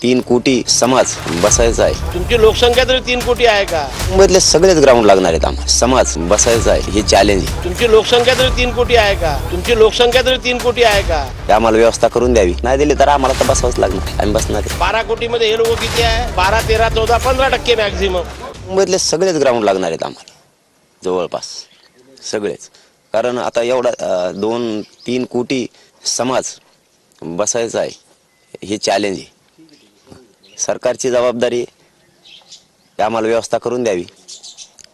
तीन कोटी समाज बसायचा आहे. तुमची लोकसंख्या तरी तीन कोटी आहे का? मुंबईतले सगळेच ग्राउंड लागणार आहेत आम्हाला. समाज बसायचा आहे हे चॅलेंज आहे. तुमची लोकसंख्या तरी तीन कोटी आहे का? तुमची लोकसंख्या तरी तीन कोटी आहे का? ते आम्हाला व्यवस्था करून द्यावी. नाही दिली तर आम्हाला तर बसावंच लागणार. आहे. आम्ही बसणार आहे. बारा कोटी मध्ये हे लोक किती आहे? बारा तेरा चौदा पंधरा टक्के मॅक्झिमम मुंबईतले सगळेच ग्राउंड लागणार आहेत आम्हाला. जवळपास. सगळेच. कारण आता एवढा अं, दोन तीन कोटी समाज बसायचा आहे. हे चॅलेंज आहे. सरकारची जबाबदारी आम्हाला व्यवस्था करून द्यावी.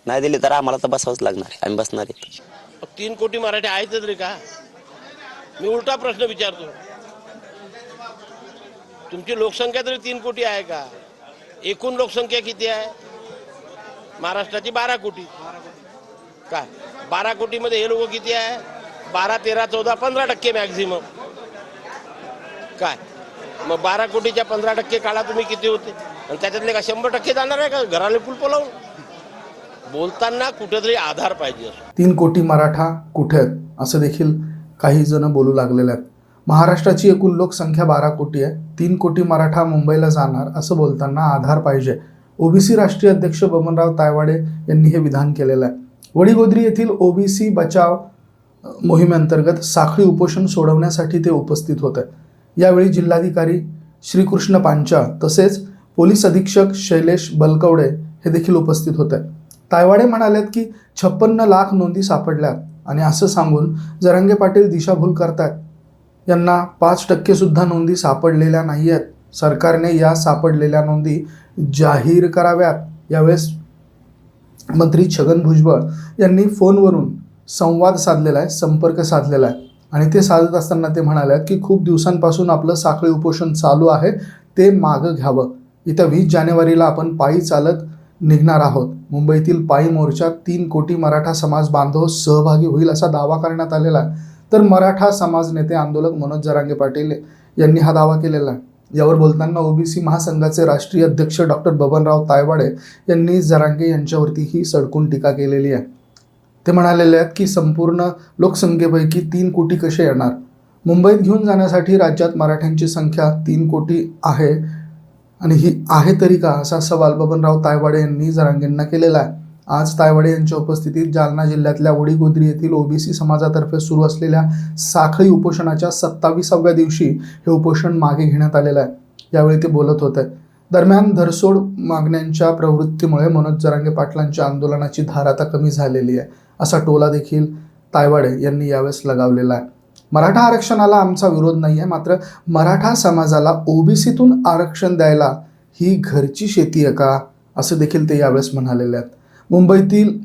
नाही दिली तर आम्हाला तर बसावंच लागणार आहे. आम्ही बसणार आहे. तीन कोटी मराठी आहेत तरी का? मी उलटा प्रश्न विचारतो. तुमची लोकसंख्या तरी तीन कोटी आहे का? एकूण लोकसंख्या किती आहे? महाराष्ट्राची बारा कोटी. काय बारा कोटीमध्ये हे लोक किती आहे? बारा तेरा चौदा पंधरा टक्के मॅक्झिमम काय? मग बारा कोटीच्या पंधरा टक्के काळा तुम्ही किती होते? आणि त्याच्यातले का शंभर टक्के जाणार आहे का? घराला पुल लावून बोलताना कुठेतरी आधार पाहिजे तीन कोटी मराठा कुठे आहेत? असं देखील काही जण बोलू लागलेले आहेत. महाराष्ट्राची एकूण लोकसंख्या बारा कोटी आहे. तीन कोटी मराठा मुंबईला जाणार असं बोलताना आधार पाहिजे. ओबीसी राष्ट्रीय अध्यक्ष बबनराव तायवाडे यांनी हे विधान केलेलं आहे. वडीगोद्री येथील ओबीसी बचाव मोहिमेअंतर्गत साखळी उपोषण सोडवण्यासाठी ते उपस्थित होते. यावेळी जिल्हाधिकारी श्रीकृष्ण पांचा तसेच पोलीस अधीक्षक शैलेश बलकवडे हे देखील उपस्थित होते. तायवाडे म्हणालेत की छप्पन्न लाख नोंदी सापडल्यात आणि असं सांगून जरांगे पाटील दिशाभूल करतायत. यांना पाच टक्के सुद्धा नोंदी सापडलेल्या नाही आहेत सरकारने या सापडलेल्या नोंदी जाहीर कराव्यात. यावेळेस मंत्री छगन भुजबळ यांनी फोनवरून संवाद साधलेला आहे संपर्क साधलेला आहे. आणि ते साधत असताना ते म्हणाले की खूप दिवसांपासून आपलं साखळी उपोषण चालू आहे ते मागं घ्यावं. इथं वीस जानेवारीला आपण पायी चालत निघणार आहोत. मुंबईतील पायी मोर्चात तीन कोटी मराठा समाज बांधव सहभागी होईल असा दावा करण्यात आलेला आहे. तर मराठा समाज नेते आंदोलक मनोज जरांगे पाटील यांनी हा दावा केलेला आहे. यावर बोलताना ओबीसी महासंघाचे राष्ट्रीय अध्यक्ष डॉक्टर बबनराव तायवाडे यांनी जरांगे यांच्यावरती ही सडकून टीका केलेली आहे. ते म्हणालेले आहेत की संपूर्ण लोकसंख्येपैकी तीन कोटी कसे येणार? मुंबईत घेऊन जाण्यासाठी राज्यात मराठ्यांची संख्या तीन कोटी आहे आणि ही आहे तरी का असा सवाल बबनराव तायवाडे यांनी जरांगेंना केलेला आहे. आज तायवाडे यांच्या उपस्थितीत जालना जिल्ह्यातल्या वडीगोद्री येथील ओबीसी समाजातर्फे सुरू असलेल्या साखळी उपोषणाच्या सत्तावीसाव्या दिवशी हे उपोषण मागे घेण्यात आलेलं आहे. यावेळी ते बोलत होते. दरम्यान धरसोड मागण्यांच्या प्रवृत्तीमुळे मनोज जरांगे पाटलांच्या आंदोलनाची धार आता कमी झालेली आहे. असा टोला देखील तायवाडे यांनी यावेळेस लगावलेला आहे. मराठा आरक्षणाला आमचा विरोध नाही आहे मात्र मराठा समाजाला ओबीसीतून आरक्षण द्यायला ही घरची शेती आहे का? असं देखील ते यावेळेस म्हणालेले आहेत. मुंबईतील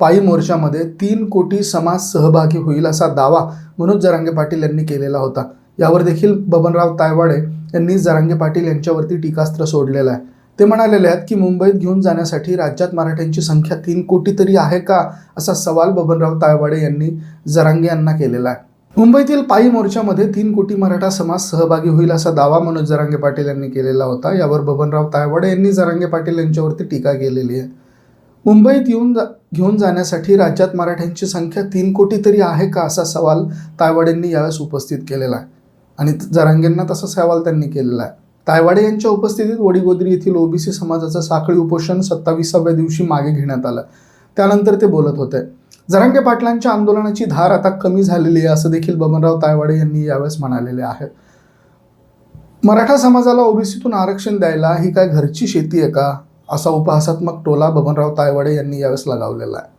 पायी मोर्चामध्ये तीन कोटी समाज सहभागी होईल असा दावा मनोज जरांगे पाटील यांनी केलेला होता. यावर देखील बबनराव तायवाडे यांनी जरांगे पाटील यांच्यावरती टीकास्त्र सोडलेलं आहे. ते म्हणालेले आहेत की मुंबईत घेऊन जाण्यासाठी राज्यात मराठ्यांची संख्या तीन कोटी तरी आहे का असा सवाल बबनराव तायवाडे यांनी जरांगे यांना केलेला आहे. मुंबईतील पायी मोर्चामध्ये तीन कोटी मराठा समाज सहभागी होईल असा दावा मनोज जरांगे पाटील यांनी केलेला होता. यावर बबनराव तायवाडे यांनी जरांगे पाटील यांच्यावरती टीका केलेली आहे. मुंबईत येऊन जा घेऊन जाण्यासाठी राज्यात मराठ्यांची संख्या तीन कोटी तरी आहे का असा सवाल तायवाडेंनी यावेळेस उपस्थित केलेला आहे. आणि जरांगेंना तसा सवाल त्यांनी केलेला आहे. तायवाडे यांच्या उपस्थितीत वडीगोद्री येथील ओबीसी समाजाचं साखळी उपोषण सत्तावीसाव्या दिवशी मागे घेण्यात आलं. त्यानंतर ते बोलत होते. जरांगे पाटलांच्या आंदोलनाची धार आता कमी झालेली आहे असं देखील बबनराव तायवाडे यांनी यावेळेस म्हणालेले आहे. मराठा समाजाला ओबीसीतून आरक्षण द्यायला ही काय घरची शेती आहे का? असा उपहासात्मक टोला बबनराव तायवाडे यांनी यावेळेस लगावलेला आहे.